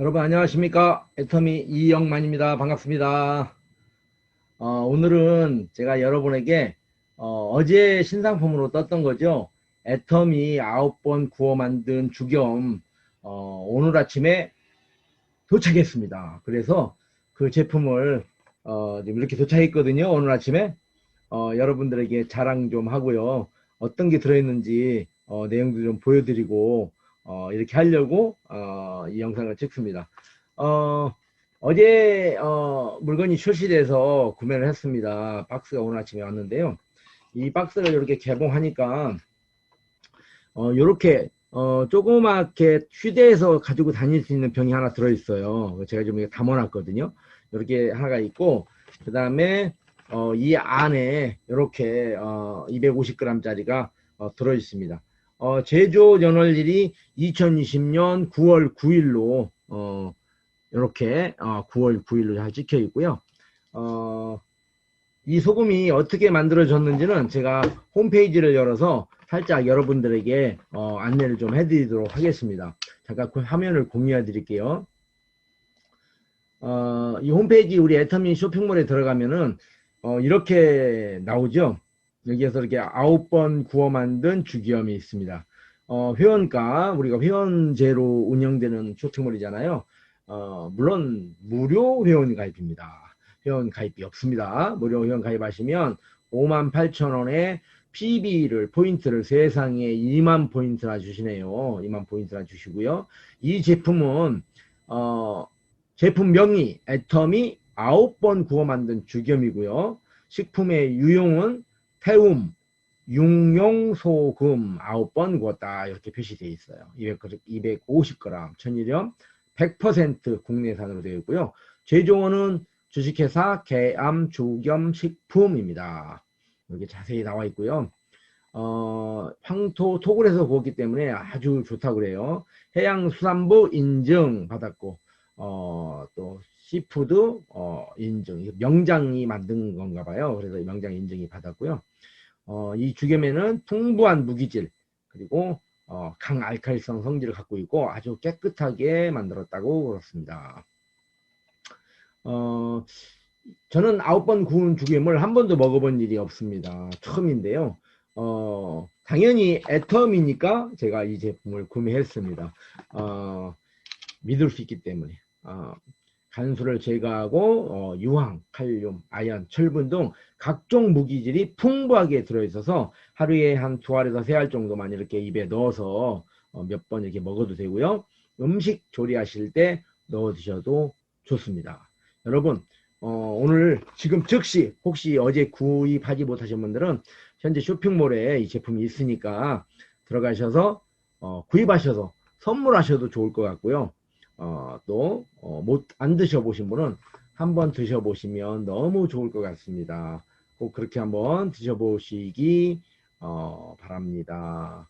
여러분 안녕하십니까? 애터미 이영만입니다. 반갑습니다. 어, 오늘은 제가 여러분에게 어, 제 신상품으로 떴던 거죠? 애터미 9번 구워 만든 주겸 어, 오늘 아침에 도착했습니다. 그래서 그 제품을 어, 지금 이렇게 도착했거든요 오늘 아침에. 어, 여러분들에게 자랑 좀 하고요. 어떤 게 들어있는지 어, 내용도 좀 보여드리고 어, 이렇게 하려고 어, 이 영상을 찍습니다. 어, 어제 어, 물건이 출시돼서 구매를 했습니다. 박스가 오늘 아침에 왔는데요. 이 박스를 이렇게 개봉하니까 어, 이렇게 어, 조그맣게 휴대해서 가지고 다닐 수 있는 병이 하나 들어있어요. 제가 좀 이렇게 담아놨거든요. 이렇게 하나가 있고 그 다음에 어, 이 안에 이렇게 어, 250g짜리가 어, 들어있습니다. 어, 제조 연월일이 2020년 9월 9일로 어, 이렇게 어, 9월 9일로 잘 찍혀 있고요. 어, 이 소금이 어떻게 만들어졌는지는 제가 홈페이지를 열어서 살짝 여러분들에게 어, 안내를 좀 해드리도록 하겠습니다. 잠깐 그 화면을 공유해 드릴게요. 어, 이 홈페이지 우리 애터미 쇼핑몰에 들어가면은 어, 이렇게 나오죠. 여기에서 이렇게 아홉 번 구워 만든 주기염이 있습니다. 어, 회원가, 우리가 회원제로 운영되는 쇼핑몰이잖아요. 어, 물론, 무료 회원 가입입니다. 회원 가입이 없습니다. 무료 회원 가입하시면 58,000원에 PB를, 포인트를 세상에 2만 포인트나 주시네요. 2만 포인트나 주시고요. 이 제품은, 어, 제품명이 애터미 9번 구워 만든 주겸이고요. 식품의 유용은 태움, 육룡소금 9번 구웠다 이렇게 표시되어 있어요. 200, 250g 천일염 100% 국내산으로 되어 있고요. 제조원은 주식회사 개암 주겸 식품입니다. 이렇게 자세히 나와 있고요. 어, 황토 토굴에서 구웠기 때문에 아주 좋다고 그래요. 해양수산부 인증 받았고 어, 또 시푸드 어, 인증 명장이 만든 건가 봐요. 그래서 명장 인증이 받았고요. 어, 이 주겸에는 풍부한 무기질 그리고 어, 강 알칼리성 성질을 갖고 있고 아주 깨끗하게 만들었다고 그렇습니다. 어, 저는 아홉 번 구운 주겸을 한 번도 먹어본 일이 없습니다. 처음인데요. 어, 당연히 애텀이니까 제가 이 제품을 구매했습니다. 어, 믿을 수 있기 때문에. 어, 간수를 제거하고 어, 유황, 칼륨, 아연, 철분 등 각종 무기질이 풍부하게 들어있어서 하루에 한 두 알에서 세 알 정도만 이렇게 입에 넣어서 어, 몇 번 이렇게 먹어도 되고요. 음식 조리하실 때 넣어 드셔도 좋습니다. 여러분 어, 오늘 지금 즉시 혹시 어제 구입하지 못하신 분들은 현재 쇼핑몰에 이 제품이 있으니까 들어가셔서 어, 구입하셔서 선물하셔도 좋을 것 같고요. 어, 또, 어, 못, 안 드셔보신 분은 한번 드셔보시면 너무 좋을 것 같습니다. 꼭 그렇게 한번 드셔보시기, 어, 바랍니다.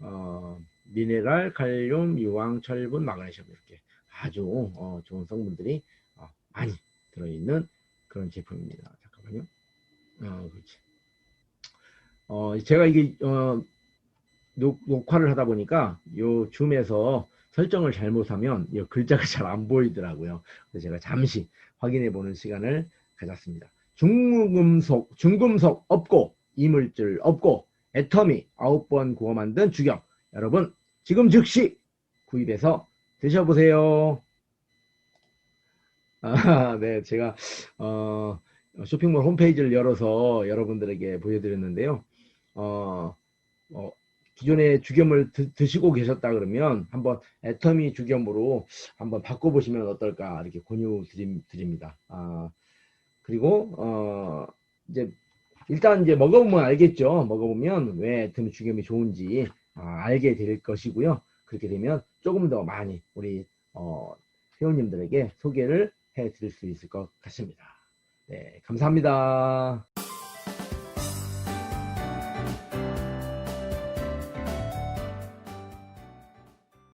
어, 미네랄, 칼륨, 유황, 철분, 마그네슘 이렇게 아주, 어, 좋은 성분들이 어, 많이 들어있는 그런 제품입니다. 잠깐만요. 어, 그렇지. 어, 제가 이게, 어, 녹, 녹화를 하다 보니까 요 줌에서 설정을 잘못하면 이 글자가 잘 안 보이더라고요. 그래서 제가 잠시 확인해 보는 시간을 가졌습니다. 중금속, 중금속 없고 이물질 없고 애터미 9번 구워 만든 주경 여러분 지금 즉시 구입해서 드셔보세요. 아, 네, 제가 어, 쇼핑몰 홈페이지를 열어서 여러분들에게 보여드렸는데요. 어, 어, 기존의 주겸을 드, 시고 계셨다 그러면 한번 애터미 주겸으로 한번 바꿔보시면 어떨까 이렇게 권유 드립니다. 아, 그리고 어, 이제 일단 이제 먹어보면 알겠죠. 먹어보면 왜 애터미 주겸이 좋은지 아, 알게 될 것이고요. 그렇게 되면 조금 더 많이 우리 어, 회원님들에게 소개를 해 드릴 수 있을 것 같습니다. 네, 감사합니다.